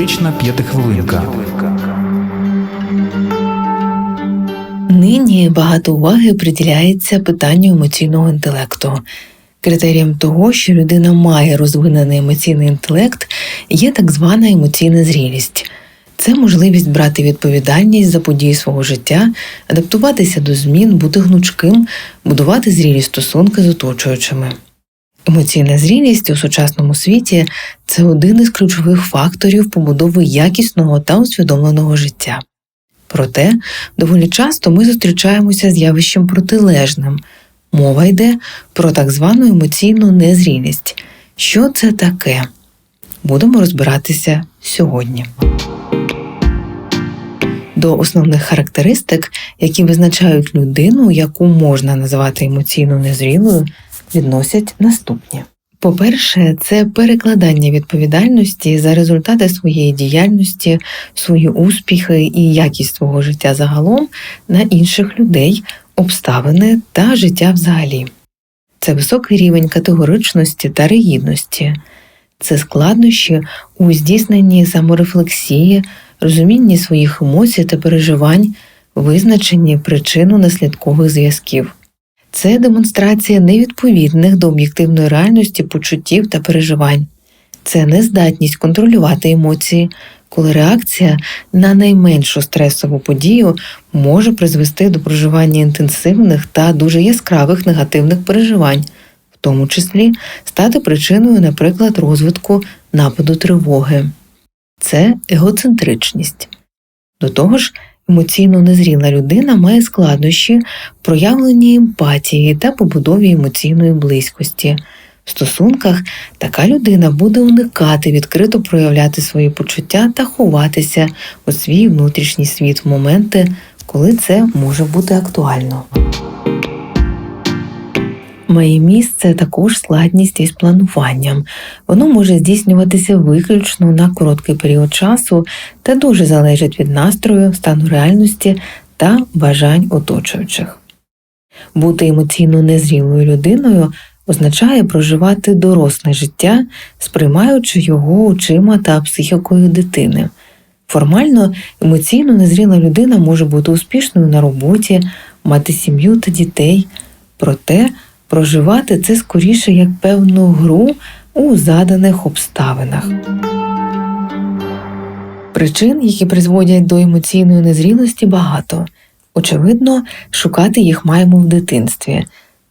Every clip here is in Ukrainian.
Практична п'ятихвилинка. Нині багато уваги приділяється питанню емоційного інтелекту. Критерієм того, що людина має розвинений емоційний інтелект, є так звана емоційна зрілість. Це можливість брати відповідальність за події свого життя, адаптуватися до змін, бути гнучким, будувати зрілі стосунки з оточуючими. Емоційна зрілість у сучасному світі це один із ключових факторів побудови якісного та усвідомленого життя. Проте доволі часто ми зустрічаємося з явищем протилежним. Мова йде про так звану емоційну незрілість. Що це таке? Будемо розбиратися сьогодні. До основних характеристик, які визначають людину, яку можна назвати емоційно незрілою, відносять наступні. По-перше, це перекладання відповідальності за результати своєї діяльності, свої успіхи і якість свого життя загалом на інших людей, обставини та життя взагалі. Це високий рівень категоричності та ригідності, це складнощі у здійсненні саморефлексії, розумінні своїх емоцій та переживань, визначенні причинно-наслідкових зв'язків. Це демонстрація невідповідних до об'єктивної реальності почуттів та переживань, це нездатність контролювати емоції, коли реакція на найменшу стресову подію може призвести до проживання інтенсивних та дуже яскравих негативних переживань, в тому числі стати причиною, наприклад, розвитку нападу тривоги. Це егоцентричність. До того ж, Емоційно незріла людина має складнощі в проявленні емпатії та побудові емоційної близькості. В стосунках така людина буде уникати відкрито проявляти свої почуття та ховатися у свій внутрішній світ в моменти, коли це може бути актуально. Має місце також складність із плануванням. Воно може здійснюватися виключно на короткий період часу та дуже залежить від настрою, стану реальності та бажань оточуючих. Бути емоційно незрілою людиною означає проживати доросле життя, сприймаючи його очима та психікою дитини. Формально емоційно незріла людина може бути успішною на роботі, мати сім'ю та дітей, проте проживати це скоріше як певну гру у заданих обставинах. Причин, які призводять до емоційної незрілості, багато. Очевидно, шукати їх маємо в дитинстві.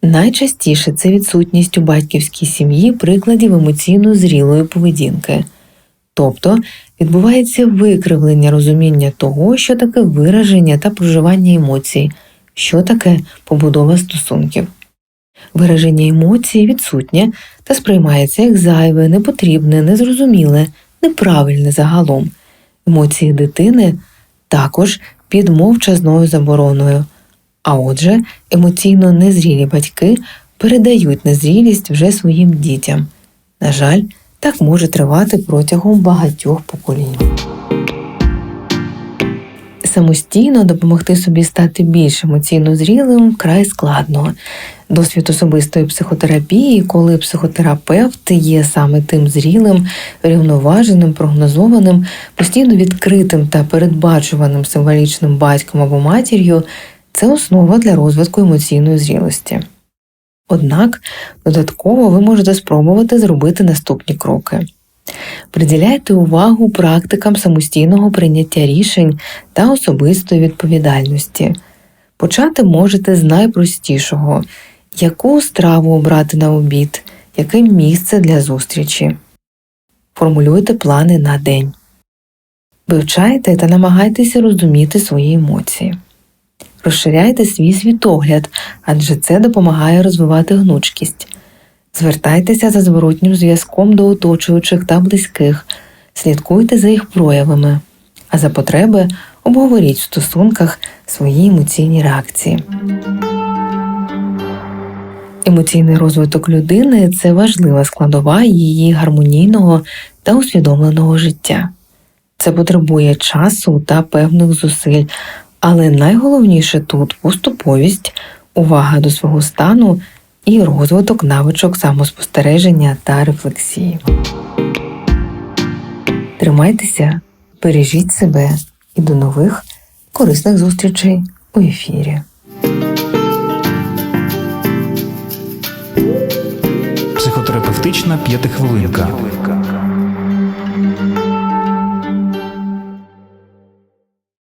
Найчастіше це відсутність у батьківській сім'ї прикладів емоційно зрілої поведінки, тобто відбувається викривлення розуміння того, що таке вираження та проживання емоцій, що таке побудова стосунків. Вираження емоцій відсутнє та сприймається як зайве, непотрібне, незрозуміле, неправильне загалом. Емоції дитини також під мовчазною забороною. А отже, емоційно незрілі батьки передають незрілість вже своїм дітям. На жаль, так може тривати протягом багатьох поколінь. Самостійно допомогти собі стати більш емоційно зрілим край складно. Досвід особистої психотерапії, коли психотерапевт є саме тим зрілим, рівноваженим, прогнозованим, постійно відкритим та передбачуваним символічним батьком або матір'ю, це основа для розвитку емоційної зрілості. Однак додатково ви можете спробувати зробити наступні кроки. Приділяйте увагу практикам самостійного прийняття рішень та особистої відповідальності. Почати можете з найпростішого яку страву обрати на обід, яке місце для зустрічі. Формулюйте плани на день. Вивчайте та намагайтеся розуміти свої емоції. Розширяйте свій світогляд, адже це допомагає розвивати гнучкість. Звертайтеся за зворотнім зв'язком до оточуючих та близьких, слідкуйте за їх проявами, а за потреби обговоріть в стосунках свої емоційні реакції. Емоційний розвиток людини це важлива складова її гармонійного та усвідомленого життя. Це потребує часу та певних зусиль, але найголовніше тут поступовість, увага до свого стану і розвиток навичок самоспостереження та рефлексії. Тримайтеся, бережіть себе і до нових корисних зустрічей у ефірі. Психотерапевтична п'ятихвилинка.